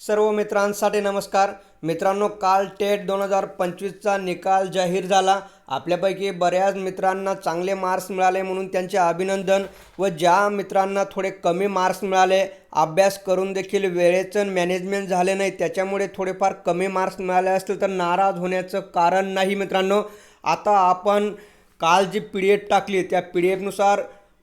सर्व मित्रांसाठी नमस्कार. मित्रांनो काल टेट दोन हजार पंचवीसचा निकाल जाहीर झाला. आपल्यापैकी बऱ्याच मित्रांना चांगले मार्क्स मिळाले म्हणून त्यांचे अभिनंदन व ज्या मित्रांना थोडे कमी मार्क्स मिळाले अभ्यास करून देखील वेळेचं मॅनेजमेंट झाले नाही त्याच्यामुळे थोडेफार कमी मार्क्स मिळाले असतील तर नाराज होण्याचं कारण नाही मित्रांनो. आता आपण काल जी पी डी एफ टाकली त्या पी डी एफनुसार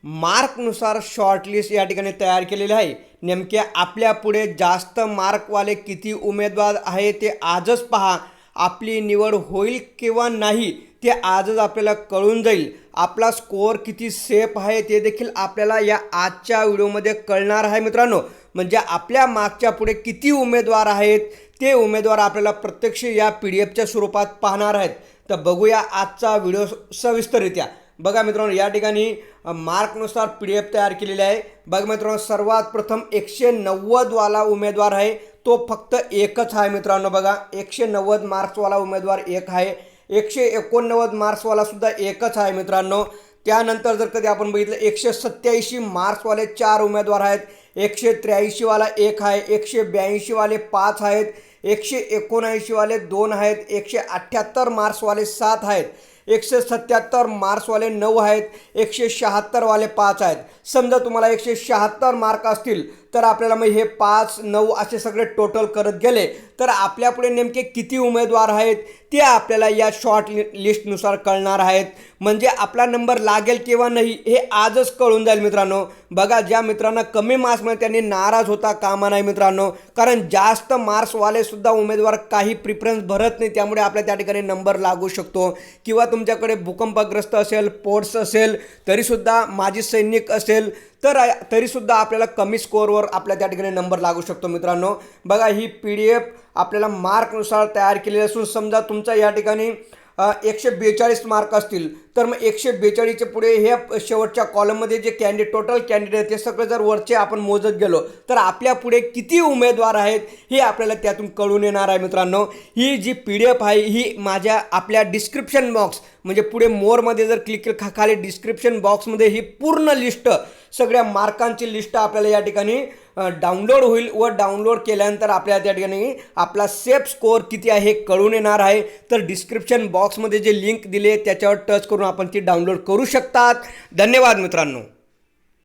मार्कनुसार शॉर्टलिस्ट या ठिकाणी तयार केलेली आहे. नेमके आपल्यापुढे जास्त मार्कवाले किती उमेदवार आहे ते आजच पहा. आपली निवड होईल किंवा नाही ते आजच आपल्याला कळून जाईल. आपला स्कोअर किती सेफ आहे ते देखील आपल्याला या आजच्या व्हिडिओमध्ये कळणार आहे मित्रांनो. म्हणजे आपल्या मागच्या पुढे किती उमेदवार आहेत ते उमेदवार आपल्याला प्रत्यक्ष या पी डी एफच्या स्वरूपात पाहणार आहेत. तर बघूया आजचा व्हिडिओ सविस्तररित्या. बघा मित्रांनो या ठिकाणी मार्कनुसार पी डी एफ तयार केलेली आहे. बघा मित्रांनो सर्वात प्रथम एकशे नव्वदवाला उमेदवार आहे. तो फक्त एकच आहे मित्रांनो बघा. एकशे नव्वद मार्क्सवाला उमेदवार एक आहे. एकशे एकोणनव्वद मार्क्सवालासुद्धा एकच आहे मित्रांनो. त्यानंतर जर कधी आपण बघितलं एकशे सत्याऐंशी मार्क्सवाले चार उमेदवार आहेत. एकशे त्र्याऐंशीवाला एक आहे. एकशे ब्याऐंशीवाले पाच आहेत. एकशे एकोणऐंशीवाले दोन आहेत एकशे अठ्ठ्याहत्तर मार्क्सवाले सात आहेत एकशे सत्याहत्तर मार्क्सवाले नऊ आहेत एकशे शहात्तरवाले पाच आहेत. समजा तुम्हाला एकशे शहात्तर मार्क असतील तर आपल्याला मग हे पाच नऊ असे सगळे टोटल करत गेले. तर आपल्यापुढे नेमके किती उमेदवार आहेत ते आपल्याला या शॉर्ट लि लिस्टनुसार कळणार आहेत. म्हणजे आपला नंबर लागेल किंवा नाही हे आजच कळून जाईल मित्रांनो. बघा ज्या मित्रांना कमी मार्क्समध्ये त्यांनी नाराज होता कामा नाही मित्रांनो. कारण जास्त मार्क्सवाले सुद्धा उमेदवार काही प्रिफरन्स भरत नाही त्यामुळे आपल्या त्या ठिकाणी नंबर लागू शकतो. किंवा तुमच्याकडे भूकंपग्रस्त असेल पोर्ट्स असेल तरीसुद्धा माजी सैनिक असेल तर तरीसुद्धा आपल्याला कमी स्कोअरवर आपल्या त्या ठिकाणी नंबर लागू शकतो मित्रांनो. बघा ही पी डी एफ आपल्याला मार्कनुसार तयार केलेली असून समजा तुमचा या ठिकाणी एकशे बेचाळीस मार्क असतील. तर मग एकशे बेचाळीसच्या पुढे हे शेवटच्या कॉलममध्ये जे कॅन्डिडेट टोटल कॅन्डिडेट आहेत ते सगळे जर वरचे आपण मोजत गेलो तर आपल्या पुढे किती उमेदवार आहेत हे आपल्याला त्यातून कळून येणार आहे मित्रांनो. ही जी पी डी एफ आहे ही माझ्या आपल्या डिस्क्रिप्शन बॉक्स म्हणजे पुढे मोरमध्ये जर क्लिक केलं खा खाली डिस्क्रिप्शन बॉक्समध्ये ही पूर्ण लिस्ट सगळ्या मार्कांची लिस्ट आपल्याला या ठिकाणी डाउनलोड होईल व डाउनलोड केल्यानंतर आपल्याला त्या ठिकाणी आपला सेफ स्कोअर किती आहे कळून येणार आहे. तर डिस्क्रिप्शन बॉक्समध्ये जे लिंक दिले त्याच्यावर टच करून आपण ती डाउनलोड करू शकतात. धन्यवाद मित्रांनो.